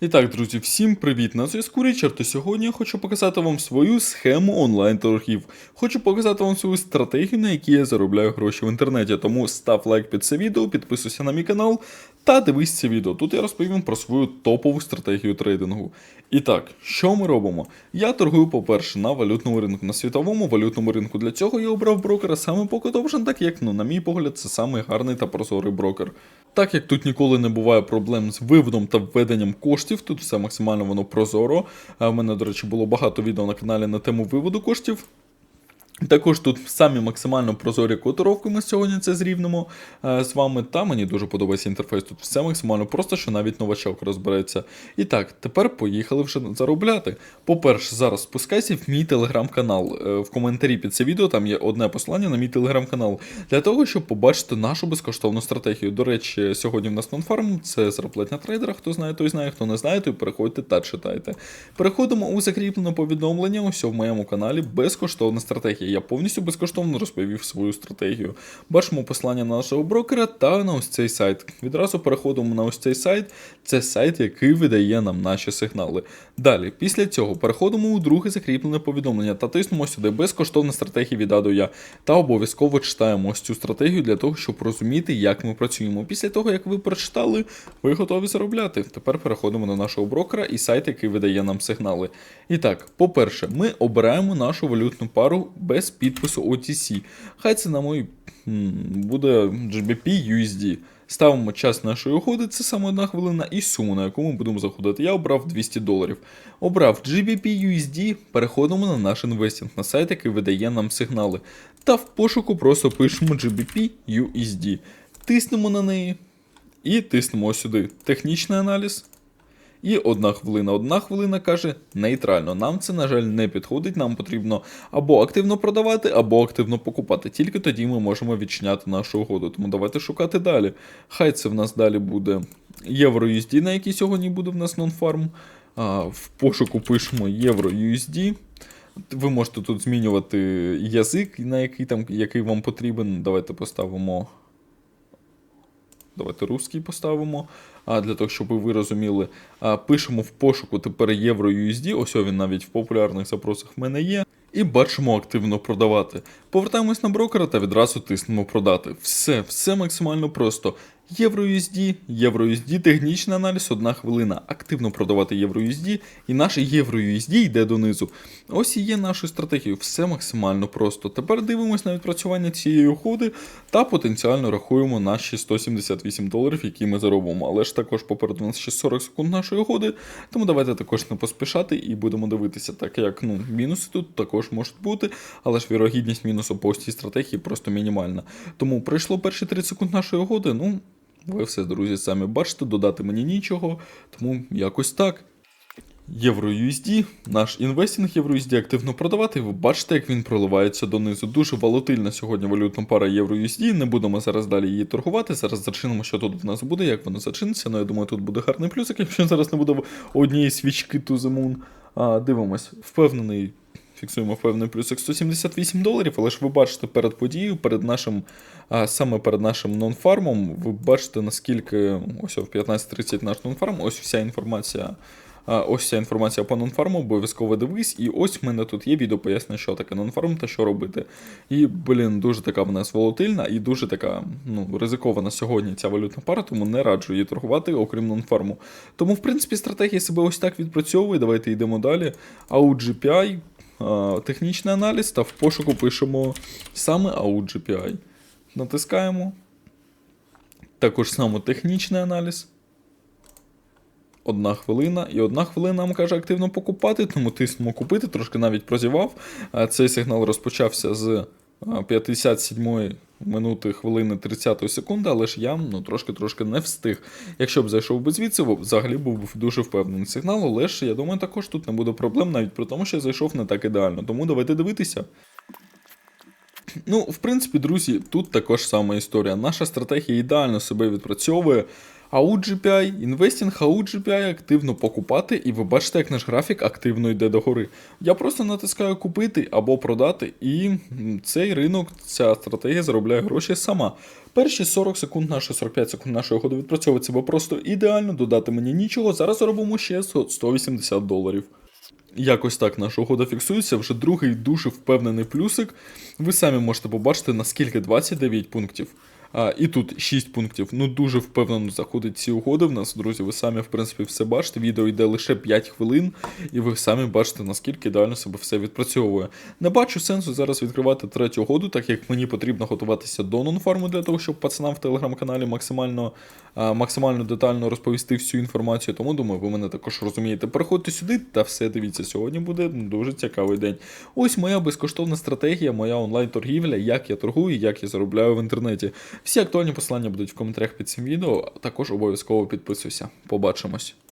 І так, друзі, всім привіт! На зв'язку Річард, сьогодні я хочу показати вам свою схему онлайн-торгів. Хочу показати вам свою стратегію, на якій я заробляю гроші в інтернеті. Тому став лайк під це відео, підписуйся на мій канал та дивись це відео. Тут я розповім про свою топову стратегію трейдингу. І так, що ми робимо? Я торгую, по-перше, на валютному ринку, на світовому валютному ринку. Для цього я обрав брокера саме Pocket Option, так як, ну, на мій погляд, це самий гарний та прозорий брокер. Так як тут ніколи не буває проблем з виводом та введенням коштів, тут все максимально воно прозоро. А в мене, до речі, було багато відео на каналі на тему виводу коштів. Також тут самі максимально прозорі котировки ми сьогодні це зрівнемо е, з вами. Та мені дуже подобається інтерфейс. Тут все максимально просто, що навіть новачок розбереться. І так, тепер поїхали вже заробляти. По-перше, зараз спускайся в мій телеграм-канал. Е, В коментарі під це відео там є одне посилання на мій телеграм-канал для того, щоб побачити нашу безкоштовну стратегію. До речі, сьогодні в нас нонфарм, це зарплатня трейдера. Хто знає, той знає, хто не знає, той переходьте та читайте. Переходимо у закріплене повідомлення. Ось в моєму каналі безкоштовна стратегія. Я повністю безкоштовно розповів свою стратегію. Бачимо послання на нашого брокера та на ось цей сайт. Відразу переходимо на ось цей сайт. Це сайт, який видає нам наші сигнали. Далі, після цього переходимо у друге закріплене повідомлення та тиснемо сюди безкоштовна стратегія від А Я. Та обов'язково читаємо ось цю стратегію для того, щоб розуміти, як ми працюємо. Після того, як ви прочитали, ви готові заробляти. Тепер переходимо до нашого брокера і сайт, який видає нам сигнали. І так, по-перше, ми обираємо нашу валютну пару без підпису OTC. Хай це на мой буде GBP USD. Ставимо час нашої угоди, це саме одна хвилина, і суму, на яку ми будемо заходити. Я обрав 200 доларів. Обрав GBP USD, переходимо на наш інвестинг, на сайт, який видає нам сигнали. Та в пошуку просто пишемо GBP USD. Тиснемо на неї і тиснемо сюди. Технічний аналіз. І одна хвилина. Одна хвилина каже нейтрально. Нам це, на жаль, не підходить. Нам потрібно або активно продавати, або активно покупати. Тільки тоді ми можемо відчиняти нашу угоду. Тому давайте шукати далі. Хай це в нас далі буде євро USD, на який сьогодні буде в нас нонфарм. В пошуку пишемо євро USD. Ви можете тут змінювати язик, на який там який вам потрібен. Давайте поставимо. Давайте русський поставимо. А для того, щоб ви розуміли, пишемо в пошуку тепер євро USD, ось він навіть в популярних запросах в мене є. І бачимо активно продавати. Повертаємось на брокера та відразу тиснемо продати. Все, все максимально просто. Євро USD, Євро USD, технічний аналіз, одна хвилина. Активно продавати Євро USD, і наш Євро USD йде донизу. Ось і є нашою стратегією. Все максимально просто. Тепер дивимось на відпрацювання цієї угоди та потенціально рахуємо наші 178 доларів, які ми заробимо. Але ж також попереду нас ще 40 секунд нашої угоди. Тому давайте також не поспішати і будемо дивитися, так як ну, мінуси тут також можуть бути, але ж вірогідність мінусу по цій стратегії просто мінімальна. Тому пройшло перші 30 секунд нашої угоди. Ну, ви все, друзі, самі бачите, додати мені нічого, тому якось так. Євро USD, наш інвестинг Євро USD активно продавати. Ви бачите, як він проливається донизу. Дуже волатильна сьогодні валютна пара Євро USD. Не будемо зараз далі її торгувати. Зараз зачинимо, що тут в нас буде, як воно зачиниться. Ну, я думаю, тут буде гарний плюсик, якщо зараз не буде однієї свічки to. А, дивимось, впевнений. Фіксуємо певний плюсик 178 доларів, але ж ви бачите перед подією, перед нашим, а, саме перед нашим нонфармом, ви бачите, наскільки ось о, в 15.30 наш нонфарм, ось вся інформація. Ось вся інформація по нонфарму, обов'язково дивись. І ось в мене тут є відео пояснення, що таке нонфарм та що робити. І, блін, дуже така в нас волатильна і дуже така ну, ризикована сьогодні ця валютна пара, тому не раджу її торгувати, окрім нонфарму. Тому, в принципі, стратегія себе ось так відпрацьовує. Давайте йдемо далі. AUT GPI, а, технічний аналіз, та в пошуку пишемо саме AUT GPI. Натискаємо. Також саме технічний аналіз. Одна хвилина, і одна хвилина нам каже активно покупати, тому тиснемо купити, трошки навіть прозівав. Цей сигнал розпочався з 57 минути хвилини 30 секунди, але ж я ну, трошки-трошки не встиг. Якщо б зайшов би звідси, взагалі був дуже впевнений сигнал, але ж я думаю, також тут не буде проблем, навіть при тому, що я зайшов не так ідеально. Тому давайте дивитися. Ну, в принципі, друзі, тут також сама історія. Наша стратегія ідеально себе відпрацьовує. AUGPI, Investing AUGPI активно покупати, і ви бачите, як наш графік активно йде догори. Я просто натискаю купити або продати, і цей ринок, ця стратегія заробляє гроші сама. Перші 40 секунд нашої 45 секунд нашої угоди відпрацьовують себе просто ідеально, додати мені нічого. Зараз робимо ще 100 180 доларів. Якось так наша угода фіксується. Вже другий дуже впевнений плюсик. Ви самі можете побачити, наскільки 29 пунктів. А, і тут 6 пунктів. Ну дуже впевнено заходить ці угоди в нас, друзі. Ви самі, в принципі, все бачите. Відео йде лише 5 хвилин, і ви самі бачите, наскільки ідеально себе все відпрацьовує. Не бачу сенсу зараз відкривати третю угоду, так як мені потрібно готуватися до нонфарму для того, щоб пацанам в телеграм-каналі максимально, а, максимально детально розповісти всю інформацію. Тому думаю, ви мене також розумієте. Переходьте сюди та все дивіться. Сьогодні буде дуже цікавий день. Ось моя безкоштовна стратегія, моя онлайн-торгівля, як я торгую, як я заробляю в інтернеті. Всі актуальні посилання будуть в коментарях під цим відео. Також обов'язково підписуйся. Побачимось.